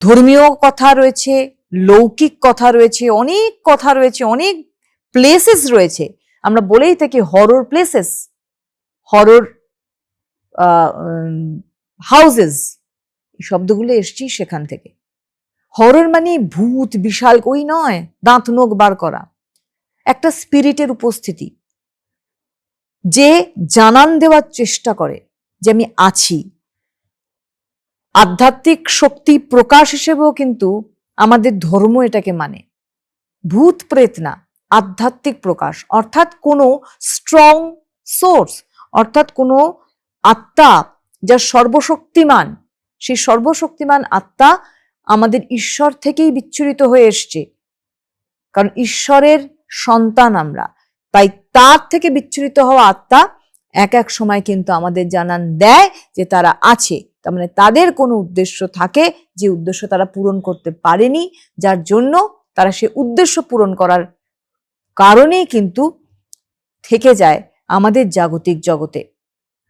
ধর্মীয় কথা রয়েছে, লৌকিক কথা রয়েছে, অনেক কথা রয়েছে, অনেক প্লেসেস রয়েছে। আমরা বলেই থাকি হরর প্লেসেস হরর হাউসেস এই শব্দগুলো এসছি সেখান থেকে। হরর মানে ভূত, বিশাল, ওই নয়, দাঁত নোক বার করা। একটা স্পিরিটের উপস্থিতি, যে জানান দেওয়ার চেষ্টা করে যে আমি আছি। আধ্যাত্মিক শক্তি প্রকাশ হিসেবেও কিন্তু আমাদের ধর্ম এটাকে মানে। ভূত প্রেত না, আধ্যাত্মিক প্রকাশ। অর্থাৎ কোনো স্ট্রং সোর্স অর্থাৎ কোনো আত্মা যা সর্বশক্তিমান, সেই সর্বশক্তিমান আত্মা আমাদের ঈশ্বর থেকেই বিচ্ছুরিত হয়ে এসছে। কারণ ঈশ্বরের সন্তান আমরা, তাই তার থেকে বিচ্ছুরিত হওয়া আত্মা এক এক সময় কিন্তু আমাদের জানান দেয় যে তারা আছে। তার মানে তাদের কোনো উদ্দেশ্য থাকে যে উদ্দেশ্য তারা পূরণ করতে পারেনি, যার জন্য তারা সে উদ্দেশ্য পূরণ করার কারণেই কিন্তু থেকে যায় আমাদের জাগতিক জগতে।